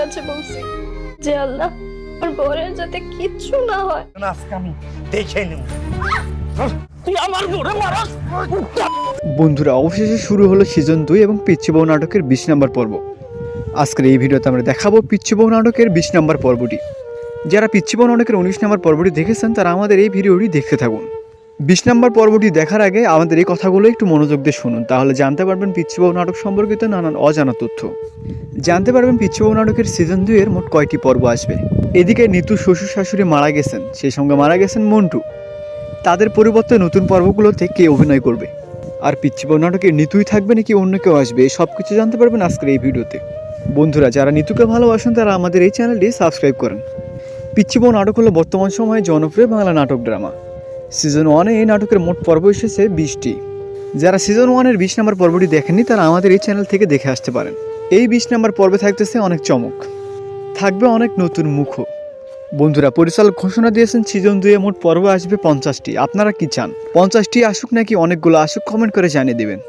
কাছে বলছি যে আল্লাহ আমার বরের যাতে কিচ্ছু না হয়। আজকে আমি দেখে নেব। তুই আমার বোরে মারাস। বন্ধুরা অবশেষে শুরু হলো সিজন দুই এবং পিচ্ছি বউ নাটকের বিশ নম্বর পর্ব। আজকের এই ভিডিওতে আমরা দেখাবো পিচ্ছি বউ নাটকের বিশ নম্বর পর্বটি। যারা পিচ্ছি বউ নাটকের উনিশ নম্বর পর্বটি দেখেছেন তারা আমাদের এই ভিডিওটি দেখতে থাকুন। বিশ নম্বর পর্বটি দেখার আগে আমাদের এই কথাগুলো একটু মনোযোগ দিয়ে শুনুন, তাহলে জানতে পারবেন পিচ্ছি বউ নাটক সম্পর্কিত নানান অজানা তথ্য। জানতে পারবেন পিচ্ছি বউ নাটকের সিজন দুইয়ের মোট কয়টি পর্ব আসবে? এদিকে নিতু শ্বশুর শাশুড়ি মারা গেছেন, সেই সঙ্গে মারা গেছেন মন্টু। তাদের পরিবর্তে নতুন পর্বগুলোতে কে অভিনয় করবে? আর পিচ্ছি বউ নাটকে নিতুই থাকবে নাকি অন্য কেউ আসবে সব কিছু জানতে পারবেন আজকের এই ভিডিওতে। বন্ধুরা, যারা নিতুকে ভালোবাসেন, তারা আমাদের এই চ্যানেলটি সাবস্ক্রাইব করেন। পিচ্ছি বউ নাটক হলো বর্তমান সময়ে জনপ্রিয় বাংলা নাটক ড্রামা সিজন ওয়ানে এই নাটকের মোট পর্ব এসেছে বিশটি যারা সিজন ওয়ানের বিশ নম্বর পর্বটি দেখেননি, তারা আমাদের এই চ্যানেল থেকে দেখে আসতে পারেন। এই বিশ নম্বর পর্বে থাকতেছে অনেক চমক। থাকবে অনেক নতুন মুখ। বন্ধুরা, পরিচালক ঘোষণা দিয়েছেন সিজন দুয়ে মোট পর্ব আসবে পঞ্চাশটি। আপনারা কি চান? পঞ্চাশটি আসুক নাকি অনেকগুলো আসুক কমেন্ট করে জানিয়ে দিবেন।